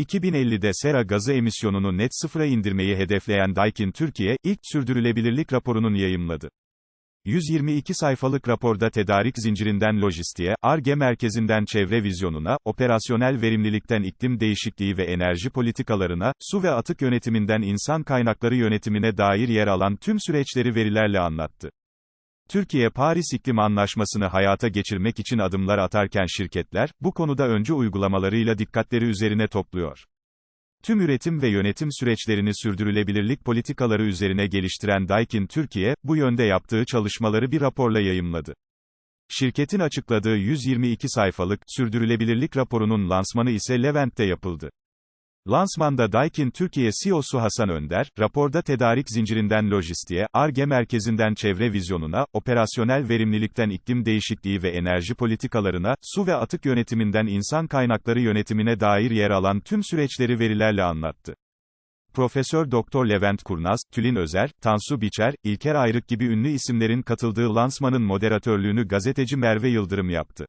2050'de sera gazı emisyonunu net sıfıra indirmeyi hedefleyen Daikin Türkiye, ilk sürdürülebilirlik raporunun yayımladı. 122 sayfalık raporda tedarik zincirinden lojistiğe, ARGE merkezinden çevre vizyonuna, operasyonel verimlilikten iklim değişikliği ve enerji politikalarına, su ve atık yönetiminden insan kaynakları yönetimine dair yer alan tüm süreçleri verilerle anlattı. Türkiye Paris İklim Anlaşması'nı hayata geçirmek için adımlar atarken şirketler, bu konuda öncü uygulamalarıyla dikkatleri üzerine topluyor. Tüm üretim ve yönetim süreçlerini sürdürülebilirlik politikaları üzerine geliştiren Daikin Türkiye, bu yönde yaptığı çalışmaları bir raporla yayımladı. Şirketin açıkladığı 122 sayfalık, sürdürülebilirlik raporunun lansmanı ise Levent'te yapıldı. Lansmanda Daikin Türkiye CEO'su Hasan Önder, raporda tedarik zincirinden lojistiğe, ARGE merkezinden çevre vizyonuna, operasyonel verimlilikten iklim değişikliği ve enerji politikalarına, su ve atık yönetiminden insan kaynakları yönetimine dair yer alan tüm süreçleri verilerle anlattı. Profesör Doktor Levent Kurnaz, Tülin Özer, Tansu Biçer, İlker Ayrık gibi ünlü isimlerin katıldığı lansmanın moderatörlüğünü gazeteci Merve Yıldırım yaptı.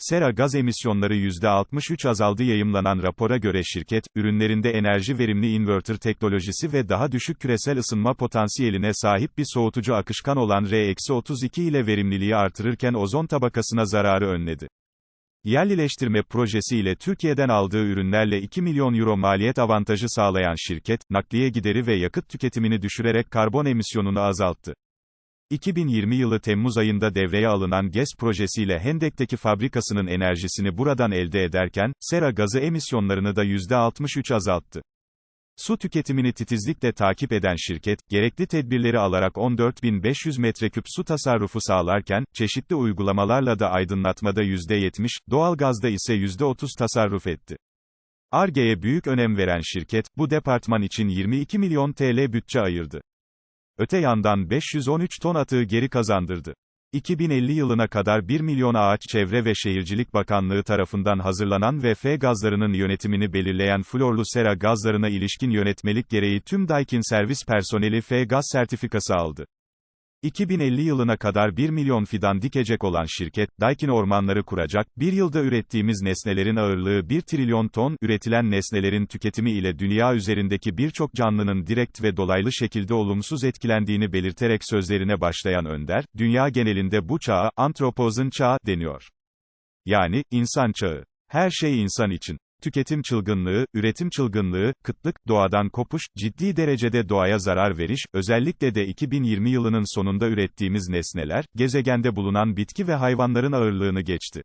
Sera gaz emisyonları %63 azaldı yayımlanan rapora göre şirket, ürünlerinde enerji verimli inverter teknolojisi ve daha düşük küresel ısınma potansiyeline sahip bir soğutucu akışkan olan R-32 ile verimliliği artırırken ozon tabakasına zararı önledi. Yerlileştirme projesi ile Türkiye'den aldığı ürünlerle 2 milyon euro maliyet avantajı sağlayan şirket, nakliye gideri ve yakıt tüketimini düşürerek karbon emisyonunu azalttı. 2020 yılı Temmuz ayında devreye alınan GES projesiyle Hendek'teki fabrikasının enerjisini buradan elde ederken, sera gazı emisyonlarını da %63 azalttı. Su tüketimini titizlikle takip eden şirket, gerekli tedbirleri alarak 14.500 metreküp su tasarrufu sağlarken, çeşitli uygulamalarla da aydınlatmada %70, doğalgazda ise %30 tasarruf etti. ARGE'ye büyük önem veren şirket, bu departman için 22 milyon TL bütçe ayırdı. Öte yandan 513 ton atığı geri kazandırdı. 2050 yılına kadar 1 milyon ağaç Çevre ve Şehircilik Bakanlığı tarafından hazırlanan ve F gazlarının yönetimini belirleyen florlu sera gazlarına ilişkin yönetmelik gereği tüm Daikin servis personeli F gaz sertifikası aldı. 2050 yılına kadar 1 milyon fidan dikecek olan şirket, Daikin ormanları kuracak, bir yılda ürettiğimiz nesnelerin ağırlığı 1 trilyon ton, üretilen nesnelerin tüketimi ile dünya üzerindeki birçok canlının direkt ve dolaylı şekilde olumsuz etkilendiğini belirterek sözlerine başlayan Önder, dünya genelinde bu çağa, antropozun çağı, deniyor. Yani, insan çağı. Her şey insan için. Tüketim çılgınlığı, üretim çılgınlığı, kıtlık, doğadan kopuş, ciddi derecede doğaya zarar veriş, özellikle de 2020 yılının sonunda ürettiğimiz nesneler, gezegende bulunan bitki ve hayvanların ağırlığını geçti.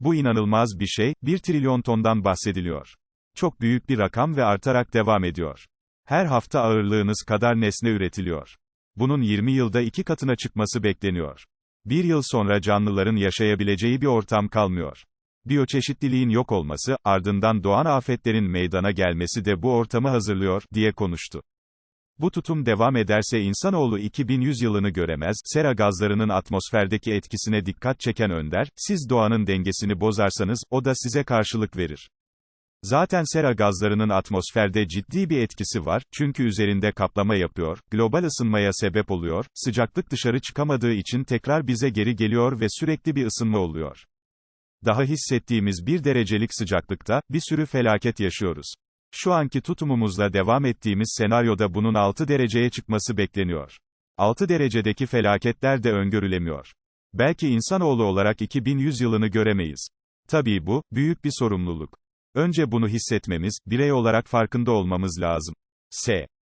Bu inanılmaz bir şey, 1 trilyon tondan bahsediliyor. Çok büyük bir rakam ve artarak devam ediyor. Her hafta ağırlığınız kadar nesne üretiliyor. Bunun 20 yılda iki katına çıkması bekleniyor. Bir yıl sonra canlıların yaşayabileceği bir ortam kalmıyor. Biyoçeşitliliğin yok olması, ardından doğan afetlerin meydana gelmesi de bu ortamı hazırlıyor, diye konuştu. Bu tutum devam ederse insanoğlu 2100 yılını göremez, sera gazlarının atmosferdeki etkisine dikkat çeken Önder, siz doğanın dengesini bozarsanız, o da size karşılık verir. Zaten sera gazlarının atmosferde ciddi bir etkisi var, çünkü üzerinde kaplama yapıyor, global ısınmaya sebep oluyor, sıcaklık dışarı çıkamadığı için tekrar bize geri geliyor ve sürekli bir ısınma oluyor. Daha hissettiğimiz bir derecelik sıcaklıkta, bir sürü felaket yaşıyoruz. Şu anki tutumumuzla devam ettiğimiz senaryoda bunun 6 dereceye çıkması bekleniyor. 6 derecedeki felaketler de öngörülemiyor. Belki insanoğlu olarak 2100 yılını göremeyiz. Tabii bu, büyük bir sorumluluk. Önce bunu hissetmemiz, birey olarak farkında olmamız lazım. S.